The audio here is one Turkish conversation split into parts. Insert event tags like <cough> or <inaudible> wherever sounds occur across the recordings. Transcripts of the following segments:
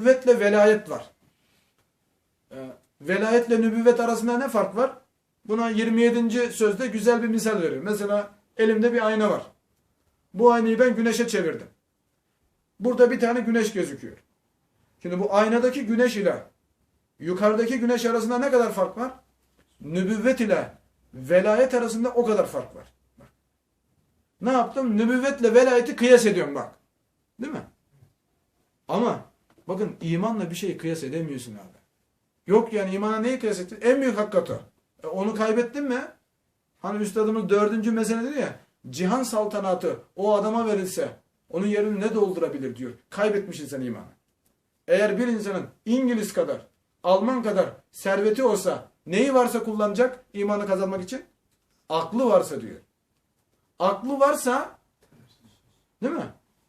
Nübüvvetle velayet var. Ee, Velayetle nübüvvet arasında ne fark var? Buna 27. sözde güzel bir misal veriyor. Mesela elimde bir ayna var. Bu aynayı ben güneşe çevirdim. Burada bir tane güneş gözüküyor. Şimdi bu aynadaki güneş ile yukarıdaki güneş arasında ne kadar fark var? Nübüvvet ile velayet arasında o kadar fark var. Bak. Ne yaptım? Nübüvvetle velayeti kıyas ediyorum bak. Değil mi? Ama bakın imanla bir şeyi kıyas edemiyorsun abi. Yok yani imana neyi kıyas ettin? En büyük hakikat o. E, onu kaybettin mi? Hani üstadımız dördüncü mesele dedi ya. Cihan saltanatı o adama verilse onun yerini ne doldurabilir diyor. Kaybetmişsin sen imanı. Eğer bir insanın İngiliz kadar, Alman kadar serveti olsa neyi varsa kullanacak imanı kazanmak için? Aklı varsa diyor. Aklı varsa değil mi?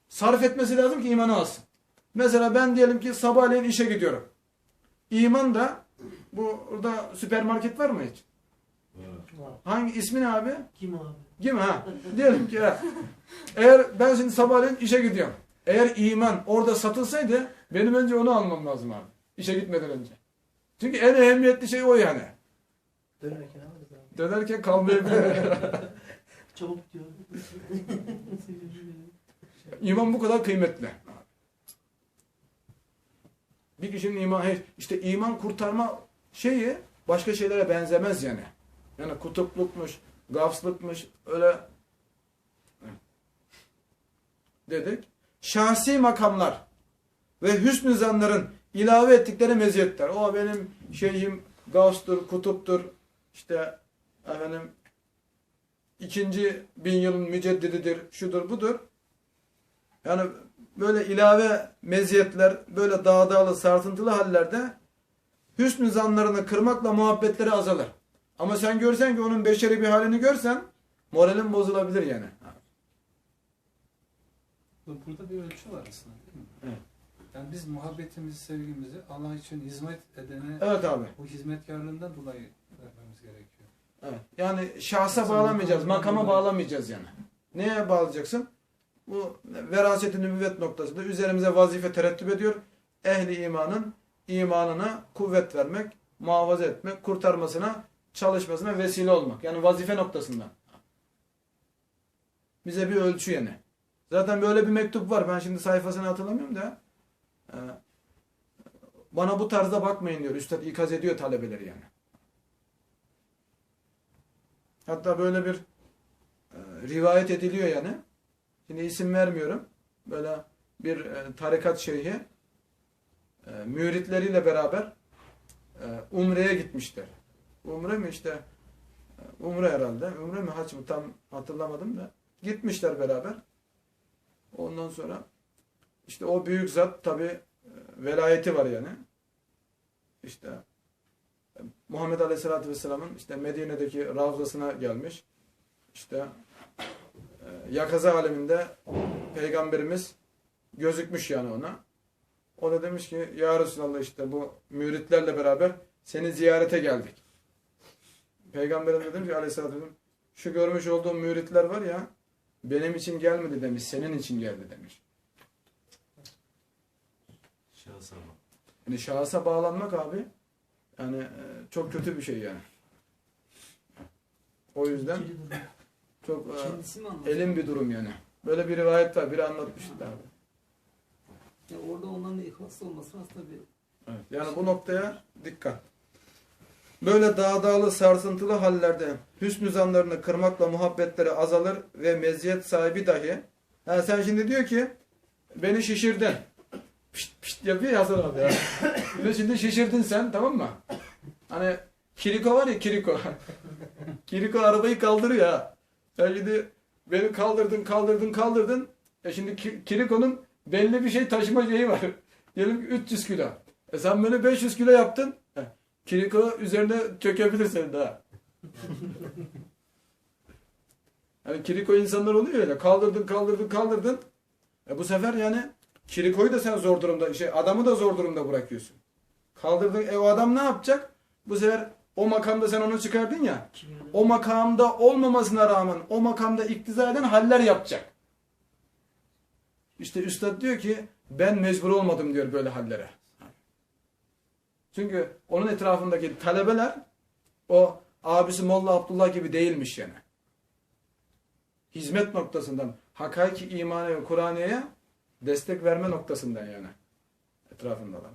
Sarf etmesi lazım ki imanı alsın. Mesela ben diyelim ki sabahleyin işe gidiyorum. İman da bu burada süpermarket var mı hiç? Hangi ismi ne abi? Kim abi? Kim ha? Diyelim ki ha. Eğer ben şimdi sabahleyin işe gidiyorum. Eğer iman orada satılsaydı benim önce onu almam lazım abi. İşe gitmeden önce. Çünkü en ehemmiyetli şey o yani. Dönerken alırız abi. Dönerken kalmayabilir. <laughs> Çabuk diyor. İman bu kadar kıymetli. Bir kişinin iman, işte iman kurtarma şeyi başka şeylere benzemez yani. Yani kutuplukmuş, gafslıkmış, öyle dedik. Şahsi makamlar ve hüsnü zanların ilave ettikleri meziyetler. O benim şeyhim gavstur, kutuptur, işte efendim ikinci bin yılın müceddididir, şudur budur. Yani böyle ilave meziyetler, böyle dağdağlı, sarsıntılı hallerde hüsnü zanlarını kırmakla muhabbetleri azalır. Ama sen görsen ki onun beşeri bir halini görsen moralin bozulabilir yani. Burada bir ölçü var aslında değil mi? Evet. Yani biz muhabbetimizi, sevgimizi Allah için hizmet edene Evet abi. bu hizmetkarlığından dolayı vermemiz gerekiyor. Evet. Yani şahsa bağlamayacağız, makama bağlamayacağız yani. Neye bağlayacaksın? Bu veraset-i nübüvvet noktasında üzerimize vazife terettüp ediyor. Ehli imanın imanına kuvvet vermek, muhafaza etmek, kurtarmasına, çalışmasına vesile olmak. Yani vazife noktasında. Bize bir ölçü yani. Zaten böyle bir mektup var. Ben şimdi sayfasını hatırlamıyorum da. Ee, Bana bu tarzda bakmayın diyor. Üstad ikaz ediyor talebeleri yani. Hatta böyle bir e, rivayet ediliyor yani. Şimdi isim vermiyorum. Böyle bir e, tarikat şeyhi e, müritleriyle beraber e, Umre'ye gitmişler. Umre mi işte? Umre herhalde. Umre mi haç mı tam hatırlamadım da. Gitmişler beraber. Ondan sonra işte o büyük zat tabi velayeti var yani. İşte Muhammed Aleyhisselatü Vesselam'ın işte Medine'deki ravzasına gelmiş. İşte yakaza aleminde peygamberimiz gözükmüş yani ona. O da demiş ki ya Resulallah işte bu müritlerle beraber seni ziyarete geldik. Peygamberimiz de demiş ki aleyhissalatü vesselam şu görmüş olduğum müritler var ya benim için gelmedi demiş senin için geldi demiş. Şahsa. Yani şahsa bağlanmak abi yani e, çok kötü bir şey yani. O yüzden. Çok e, elim bir durum yani. Böyle bir rivayet var. Biri anlatmıştı abi. Ya orada onların da ihlaslı olması aslında bir Evet. Yani bu noktaya dikkat. Böyle dağdağlı sarsıntılı hallerde hüsnü zanlarını kırmakla muhabbetleri azalır ve meziyet sahibi dahi ha sen şimdi diyor ki beni şişirdin. Pişt pişt yapıyor ya Hasan abi ya. De şimdi şişirdin sen tamam mı? Hani Kiriko var ya Kiriko. <laughs> Kiriko arabayı kaldırıyor ha. Sen beni kaldırdın kaldırdın kaldırdın. E şimdi Ki- Kiriko'nun belli bir şey taşıma şeyi var. <laughs> Diyelim ki 300 kilo. E sen beni 500 kilo yaptın. Heh. Kiriko üzerine çökebilir senin daha. <laughs> Yani Kiriko insanlar oluyor öyle. Kaldırdın kaldırdın kaldırdın. E bu sefer yani Kiriko'yu da sen zor durumda, şey adamı da zor durumda bırakıyorsun. Kaldırdın. E o adam ne yapacak? Bu sefer o makamda sen onu çıkardın ya. O makamda olmamasına rağmen o makamda iktiza eden haller yapacak. İşte üstad diyor ki ben mecbur olmadım diyor böyle hallere. Çünkü onun etrafındaki talebeler o abisi Molla Abdullah gibi değilmiş yani. Hizmet noktasından hakaiki imane ve Kur'aniye'ye destek verme noktasından yani. Etrafındalar.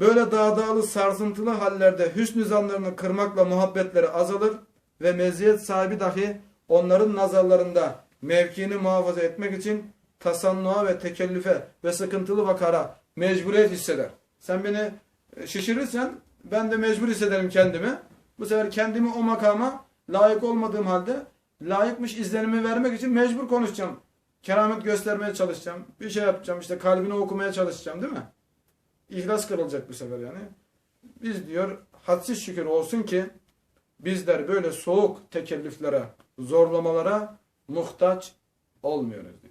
Böyle dağdağlı sarsıntılı hallerde hüsnü zanlarını kırmakla muhabbetleri azalır ve meziyet sahibi dahi onların nazarlarında mevkiini muhafaza etmek için tasannuğa ve tekellüfe ve sıkıntılı vakara mecburiyet hisseder. Sen beni e, şişirirsen ben de mecbur hissederim kendimi. Bu sefer kendimi o makama layık olmadığım halde layıkmış izlenimi vermek için mecbur konuşacağım. Keramet göstermeye çalışacağım. Bir şey yapacağım işte kalbini okumaya çalışacağım değil mi? İhlas kırılacak bu sefer yani. Biz diyor hadsiz şükür olsun ki bizler böyle soğuk tekellüflere, zorlamalara muhtaç olmuyoruz diyor.